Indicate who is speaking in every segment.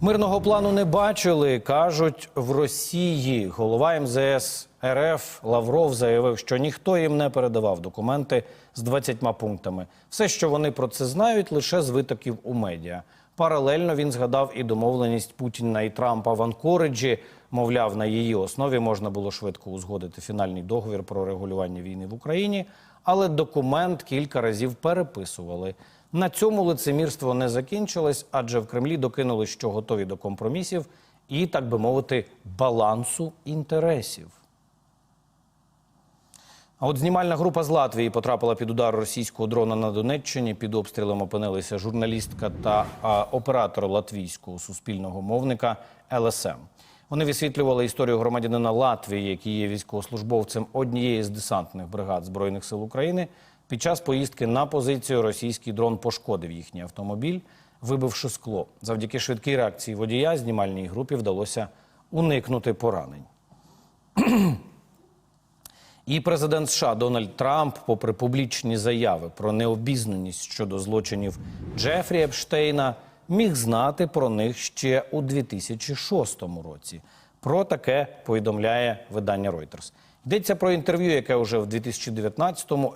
Speaker 1: Мирного плану не бачили, кажуть в Росії. Голова МЗС РФ Лавров заявив, що ніхто їм не передавав документи з 20 пунктами. Все, що вони про це знають, лише з витоків у медіа. Паралельно він згадав і домовленість Путіна і Трампа в Анкориджі. Мовляв, на її основі можна було швидко узгодити фінальний договір про регулювання війни в Україні, але документ кілька разів переписували. На цьому лицемірство не закінчилось, адже в Кремлі докинули, що готові до компромісів і, так би мовити, балансу інтересів. А от знімальна група з Латвії потрапила під удар російського дрона на Донеччині. Під обстрілом опинилися журналістка та оператор латвійського суспільного мовника ЛСМ. Вони висвітлювали історію громадянина Латвії, який є військовослужбовцем однієї з десантних бригад збройних сил України. Під час поїздки на позицію російський дрон пошкодив їхній автомобіль, вибивши скло. Завдяки швидкій реакції водія знімальній групі вдалося уникнути поранень. І президент США Дональд Трамп, попри публічні заяви про необізнаність щодо злочинів Джефрі Епштейна, міг знати про них ще у 2006 році. Про таке повідомляє видання Reuters. Йдеться про інтерв'ю, яке вже в 2019-му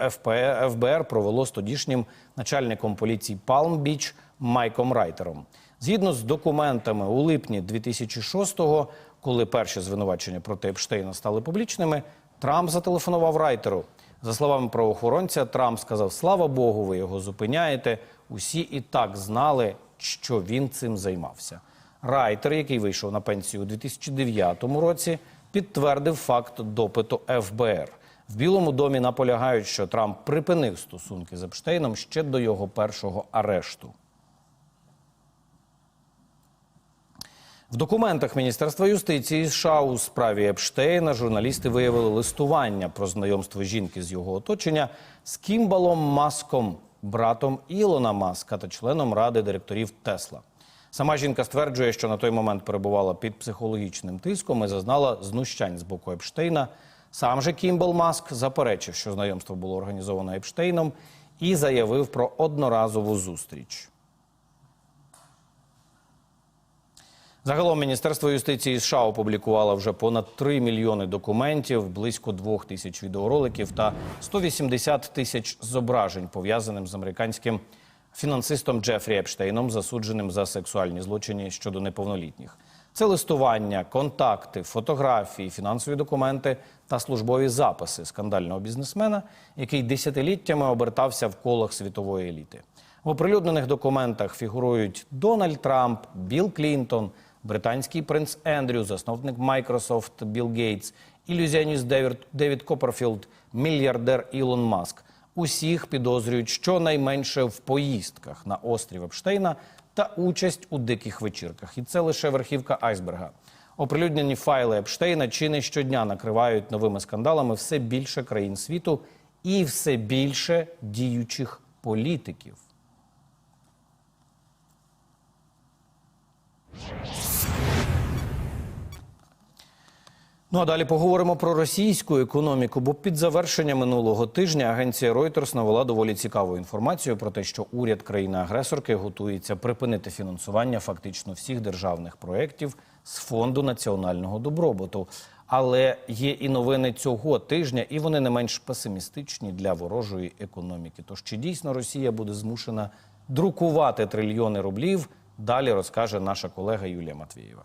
Speaker 1: ФБР провело з тодішнім начальником поліції Палм-Біч Майком Райтером. Згідно з документами, у липні 2006-го, коли перші звинувачення проти Епштейна стали публічними, Трамп зателефонував Райтеру. За словами правоохоронця, Трамп сказав: Слава Богу, ви його зупиняєте. Усі і так знали, що він цим займався. Райтер, який вийшов на пенсію у 2009 році, підтвердив факт допиту ФБР. В Білому домі наполягають, що Трамп припинив стосунки з Епштейном ще до його першого арешту. В документах Міністерства юстиції США у справі Епштейна журналісти виявили листування про знайомство жінки з його оточення з Кімбалом Маском, братом Ілона Маска та членом ради директорів Тесла. Сама жінка стверджує, що на той момент перебувала під психологічним тиском і зазнала знущань з боку Епштейна. Сам же Кімбал Маск заперечив, що знайомство було організовано Епштейном, і заявив про одноразову зустріч. Загалом Міністерство юстиції США опублікувало вже понад 3 мільйони документів, близько 2 тисяч відеороликів та 180 тисяч зображень, пов'язаним з американським фінансистом Джефрі Епштейном, засудженим за сексуальні злочини щодо неповнолітніх. Це листування, контакти, фотографії, фінансові документи та службові записи скандального бізнесмена, який десятиліттями обертався в колах світової еліти. В оприлюднених документах фігурують Дональд Трамп, Білл Клінтон, британський принц Ендрю, засновник Microsoft Білл Гейтс, ілюзіоніст Девід, Девід Копперфілд, мільярдер Ілон Маск. Усіх підозрюють щонайменше в поїздках на острів Епштейна та участь у диких вечірках. І це лише верхівка айсберга. Оприлюднені файли Епштейна чи не щодня накривають новими скандалами все більше країн світу і все більше діючих політиків. Ну а далі поговоримо про російську економіку. Бо під завершення минулого тижня агенція Reuters навела доволі цікаву інформацію про те, що уряд країни-агресорки готується припинити фінансування фактично всіх державних проєктів з фонду національного добробуту. Але є і новини цього тижня, і вони не менш песимістичні для ворожої економіки. Тож чи дійсно Росія буде змушена друкувати трильйони рублів? Далі розкаже наша колега Юлія Матвієва.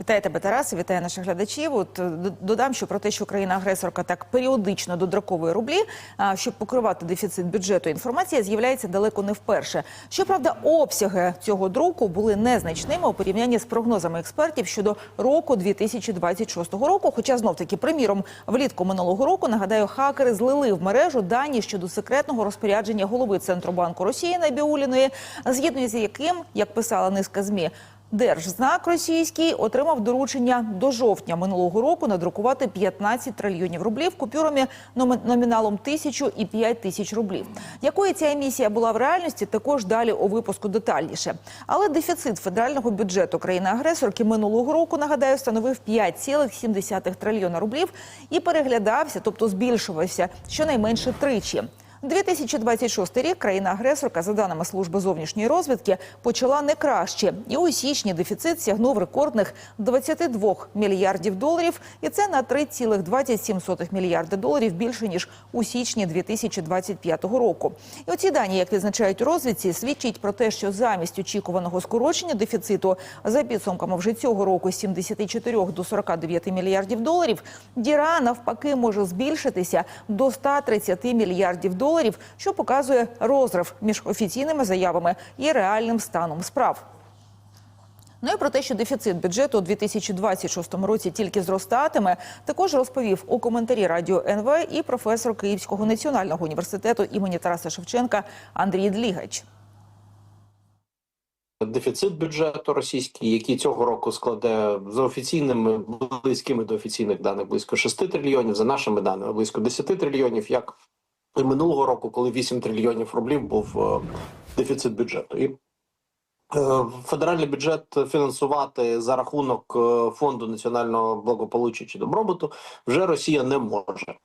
Speaker 2: Вітаю тебе, Тарасе, вітаю наших глядачів. От е, додам, що про те, що країна-агресорка так періодично додруковує рублі, а, щоб покривати дефіцит бюджету, інформація з'являється далеко не вперше. Щоправда, обсяги цього друку були незначними у порівнянні з прогнозами експертів щодо року 2026 року. Хоча знов таки, приміром, влітку минулого року нагадаю, хакери злили в мережу дані щодо секретного розпорядження голови Центробанку Росії Набіуліної, згідно з яким, як писала низка змі. Держзнак російський отримав доручення до жовтня минулого року надрукувати 15 трильйонів рублів купюрами номі- номіналом тисячу і 5 тисяч рублів. Якою ця емісія була в реальності, також далі у випуску детальніше. Але дефіцит федерального бюджету країни-агресорки минулого року, нагадаю, становив 5,7 трильйона рублів і переглядався, тобто збільшувався щонайменше тричі. 2026 рік країна-агресорка, за даними служби зовнішньої розвідки, почала не краще. І у січні дефіцит сягнув рекордних 22 мільярдів доларів, і це на 3,27 мільярди доларів більше ніж у січні 2025 року. І оці дані, як відзначають у розвідці, свідчать про те, що замість очікуваного скорочення дефіциту за підсумками вже цього року з 74 до 49 мільярдів доларів, діра навпаки може збільшитися до 130 мільярдів доларів, що показує розрив між офіційними заявами і реальним станом справ. Ну і про те, що дефіцит бюджету у 2026 році тільки зростатиме, також розповів у коментарі радіо НВ і професор Київського національного університету імені Тараса Шевченка Андрій Длігач.
Speaker 3: Дефіцит бюджету російський, який цього року складе за офіційними близькими до офіційних даних близько 6 трильйонів, за нашими даними близько 10 трильйонів, як і минулого року, коли 8 трильйонів рублів був е, дефіцит бюджету. І е, федеральний бюджет фінансувати за рахунок е, фонду національного благополуччя чи добробуту вже Росія не може.